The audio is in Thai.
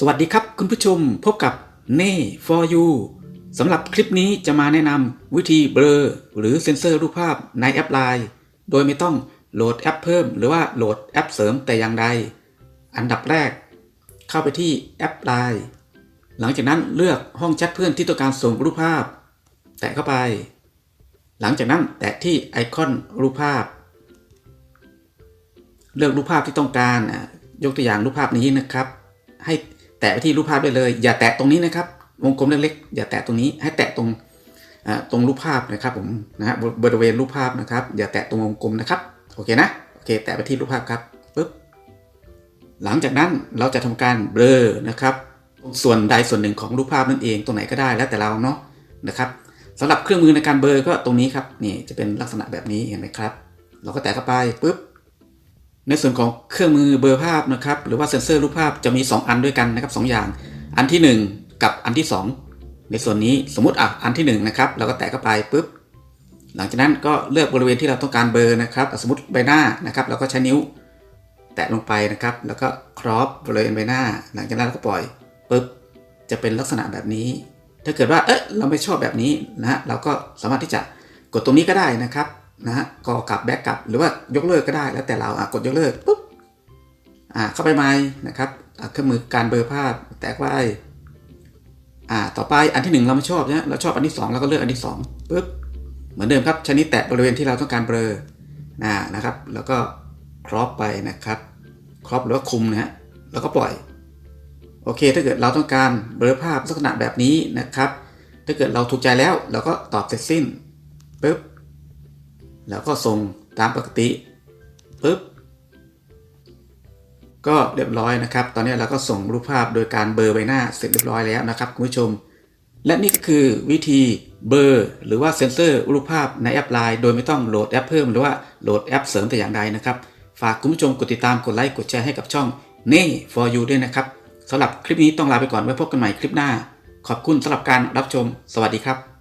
สวัสดีครับคุณผู้ชมพบกับเน่ for you สำหรับคลิปนี้จะมาแนะนำวิธีเบลอหรือเซ็นเซอร์รูปภาพในแอป Line โดยไม่ต้องโหลดแอปเพิ่ม หรือว่าโหลดแอปเสริมแต่อย่างใด อันดับแรก เข้าไปที่แอป Line หลังจากนั้นเลือกห้องแชทเพื่อนที่ต้องการส่งรูปภาพ แตะเข้าไป หลังจากนั้นแตะที่ไอคอนรูปภาพ เลือกรูปภาพที่ต้องการอะยกตัวอย่างรูปภาพนี้นะครับ ให้ แตะไปที่รูปภาพได้เลย อย่าแตะตรงนี้นะครับ วงกลมเล็กๆอย่าแตะตรงนี้ ให้แตะตรงตรงรูปภาพนะครับผมนะฮะบริเวณรูปภาพนะครับ อย่าแตะตรงวงกลมนะครับโอเคนะโอเค แตะไปที่รูปภาพครับปึ๊บหลังจากนั้นเราจะทำการเบลอนะครับ ส่วนใดส่วนหนึ่งของรูปภาพนั่นเองตรงไหนก็ได้แล้วแต่เราเนาะนะครับสำหรับเครื่องมือในการเบลอก็ตรงนี้ครับนี่จะเป็นลักษณะแบบนี้เห็นไหมครับ เราก็แตะเข้าไปปุ๊บ ในส่วนของเครื่องมือเบลอภาพนะครับหรือว่าเซ็นเซอร์รูปภาพจะมี 2 อันด้วยกันนะครับสองอย่าง อันทีหนึ่1 กับอันที่ 2 ในส่วนนี้สมมติอะอันที่1นะครับเราก็แตะเข้าไปปุ๊บหลังจากนั้นก็เลือกบริเวณที่เราต้องการเบลอนะครับสมมติใบหน้านะครับเราก็ใช้นิ้วแตะลงไปนะครับ แล้วก็ครอปบริเวณใบหน้า หลังจากนั้นเราก็ปล่อยปุ๊บจะเป็นลักษณะแบบนี้ ถ้าเกิดว่าเอ๊ะเราไม่ชอบแบบนี้นะฮะเราก็สามารถที่จะกดตรงนี้ก็ได้นะครับ นะฮะก็กลับแบ็กกลับ หรือว่ายกเลิกก็ได้แล้วแต่เราอะกดยกเลิกปุ๊บอ่าเข้าไปใหม่นะครับอะเครื่องมือการเบลอภาพแตะไว้อ่าต่อไปอันที่หนึ่งเราไม่ชอบนะเราชอบอันที่สองเราก็เลือกอันที่สองปุ๊บเหมือนเดิมครับชนิดแตะบริเวณที่เราต้องการเบลอนะนะครับ แล้วก็ครอปไปนะครับครอปหรือว่าคุมนะฮะแล้วก็ปล่อยโอเค ถ้าเกิดเราต้องการเบลอภาพลักษณะแบบนี้นะครับ ถ้าเกิดเราถูกใจแล้วเราก็ตอบเสร็จสิ้นปุ๊บ แล้วก็ส่งตามปกติปุ๊บก็เรียบร้อยนะครับ ตอนนี้เราก็ส่งรูปภาพโดยการเบอร์ใบหน้าเสร็จเรียบร้อยแล้วนะครับคุณผู้ชม และนี่ก็คือวิธีเบอร์หรือว่าเซ็นเซอร์รูปภาพในแอป Line โดยไม่ต้องโหลดแอปเพิ่มหรือว่าโหลดแอปเสริมแต่อย่างใดนะครับ ฝากคุณผู้ชมกดติดตามกดไลค์กดแชร์ให้กับช่องเน่ for you ด้วยนะครับสำหรับคลิปนี้ต้องลาไปก่อนไว้พบกันใหม่คลิปหน้า ขอบคุณสำหรับการรับชม สวัสดีครับ